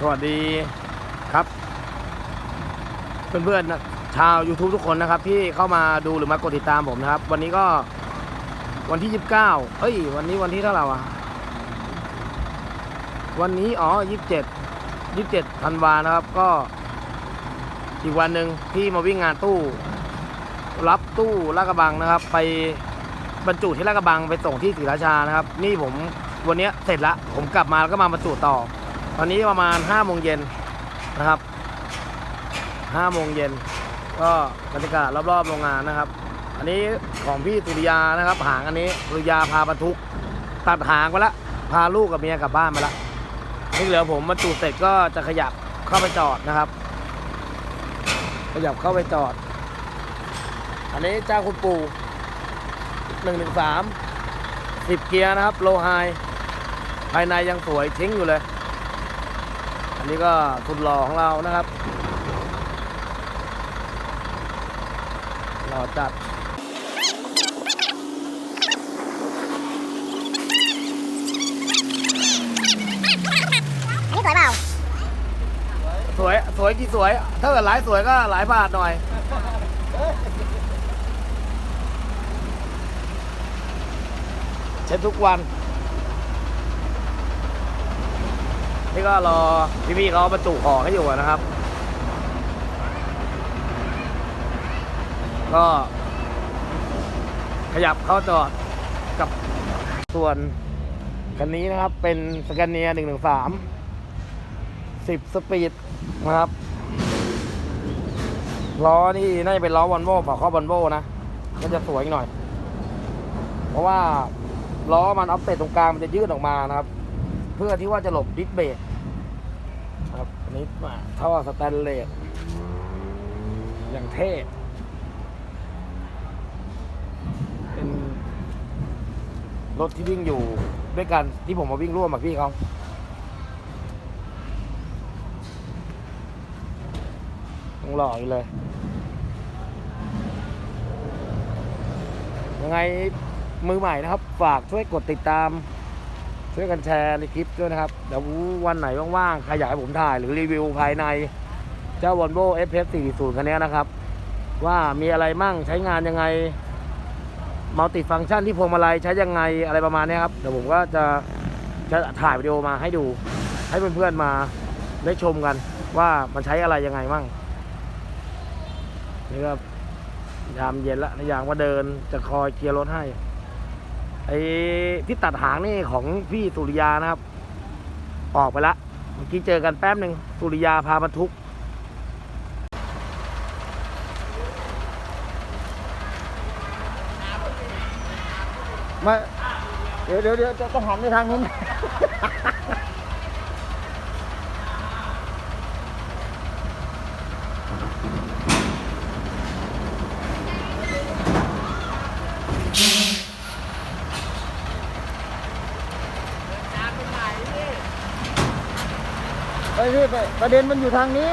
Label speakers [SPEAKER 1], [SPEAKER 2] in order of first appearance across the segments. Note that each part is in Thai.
[SPEAKER 1] สวัสดีครับ เพื่อนๆนะชาว YouTube ทุกคนนะครับ ที่เข้ามาดูหรือมากดติดตามผมนะครับ วันนี้ก็วันที่ 29 เอ้ย วันนี้วันที่เท่าไหร่วะวันนี้อ๋อ 27 27ธันวานะครับ ก็อีกวันหนึ่งที่มาวิ่งงานตู้ รับตู้ลาดกระบังนะครับ ไปบรรจุที่ลาดกระบังไปส่งที่ศรีราชานะครับ นี่ผมวันนี้เสร็จละผมกลับมาแล้วก็มาบรรจุต่อ ตอนนี้ประมาณ5โมงเย็นนะครับ5โมงเย็นก็บรรยากาศรอบๆโรงงานนะครับ อันนี้ของพี่สุริยานะครับ หางอันนี้สุริยาพาบรรทุก ตัดหางไปละพาลูกกับเมียกลับบ้านไปละนี่เหลือผมบรรจุเสร็จก็จะขยับเข้าไปจอดนะครับ ขยับเข้าไปจอด อันนี้เจ้าคุณปู่หนึ่งหนึ่งสามสิบเกียร์นะครับ โลไฮภายในยังสวยเช้งอยู่เลย นนี้ก็สุดหล่อของเรานะครับหล่อจัด
[SPEAKER 2] อันนี้สวยเปล่า
[SPEAKER 1] สวยสวยกี่สวย ถ้าเกิดหลายสวยก็หลายบาทหน่อย เช็ดทุกวัน นี่ก็รอพี่ๆเขาบรรจุของให้อยู่นะครับ ก็ขยับเข้าจอดกับส่วนคันนี้นะครับเป็นสแกนเนียหนึ่งหนึ่งสามสิบสปีดนะครับล้อนี่น่าจะเป็นล้อวอลโว่ฝาครอบวอลโว่นะก็จะสวยหน่อย เพราะว่าล้อมันออฟเซตตรงกลางมันจะยืดออกมานะครับ เพื่อที่ว่าจะหลบดิสเบรกครับอันนี้มาท่อสแตนเลสอย่างเท่เป็นรถที่วิ่งอยู่ด้วยกันที่ผมมาวิ่งร่วมกับพี่เขายังหล่ออยู่เลย ยังไงมือใหม่นะครับ ฝากช่วยกดติดตาม ช่วยกันแชร์ในคลิปด้วยนะครับ เดี๋ยววันไหนว่างๆ ใครอยากให้ผมถ่ายหรือรีวิวภายใน เจ้า Volvo FF40 คันนี้นะครับ ว่ามีอะไรมั่งใช้งานยังไงมัลติฟัง c t ชันที่พวงมาลัยใช้ยังไงอะไรประมาณนี้ครับ เดี๋ยวผมก็จะจะถ่ายวิดีโอมาให้ดู ให้เพื่อนๆมาได้ชมกัน ว่ามันใช้อะไรยังไงมั่งนี่ก็ยามเย็นละนายางว่าเดินจะคอยเคลียร์รถให้ ไอ้ที่ตัดหางนี่ของพี่สุริยานะครับ ออกไปละเมื่อกี้เจอกันแป๊บหนึ่งสุริยาพาบรรทุก
[SPEAKER 3] มาเดี๋ยวเดี๋ยวเดี๋ยวจะต้องหันไปทางนู้น ไปพี่ไปประเด็นมันอยู่ทางนี้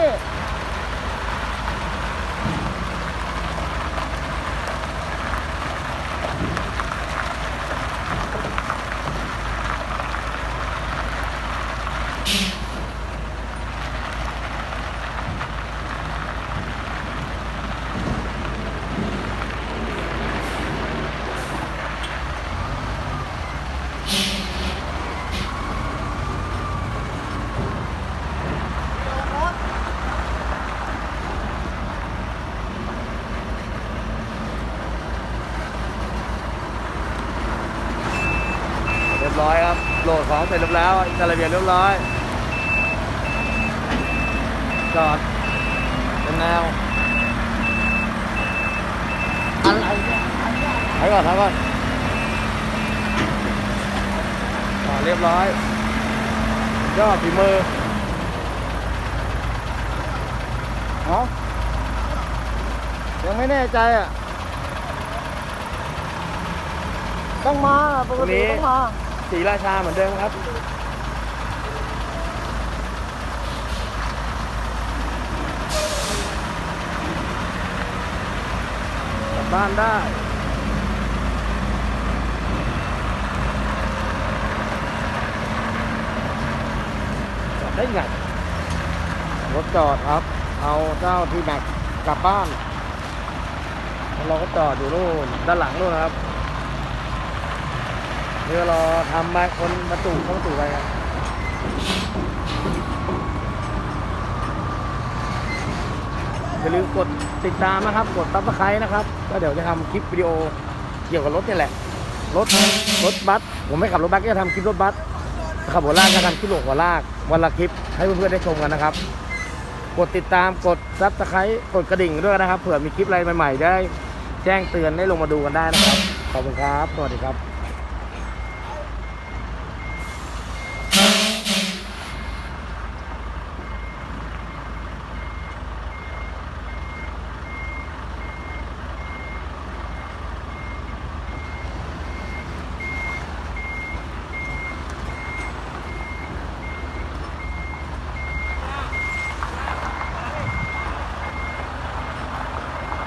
[SPEAKER 1] ยบร้อยครับ โหลดของเสร็จเรียบร้อยอินสตาเลเบียเรียบร้อย จอดเป็นแนวอะไรเนี่ยถอยก่อนถอยก่อนเรียบร้อยยอดฝีมือ
[SPEAKER 3] เนาะยังไม่แน่ใจอะ ต้องมา ปกติต้องมา
[SPEAKER 1] สีราชาเหมือนเดิมครับ กลับบ้านได้ได้ไงรถจอดครับ เอาเจ้าที่แม็กกลับบ้าน เราก็จอดอยู่นู่นด้านหลังนู่นนะครับ เดี๋ยวรอทำมาคนบรรจุเข้าบรรจุไปครับอย่าลืมกดติดตามนะครับ กดซับสไครต์นะครับ ก็เดี๋ยวจะทำคลิปวิดีโอเกี่ยวกับรถนี่แหละ รถรถบัส ผมไม่ขับรถบัสก็จะทำคลิปรถบัส ขับหัวลากก็ทำคลิปหัวลาก วันละคลิปให้เพื่อนๆได้ชมกันนะครับ กดติดตามกดซับสไครต์กดกระดิ่งด้วยนะครับ เผื่อมีคลิปอะไรใหม่ๆได้ แจ้งเตือนได้ลงมาดูกันได้นะครับ ขอบคุณครับ สวัสดีครับ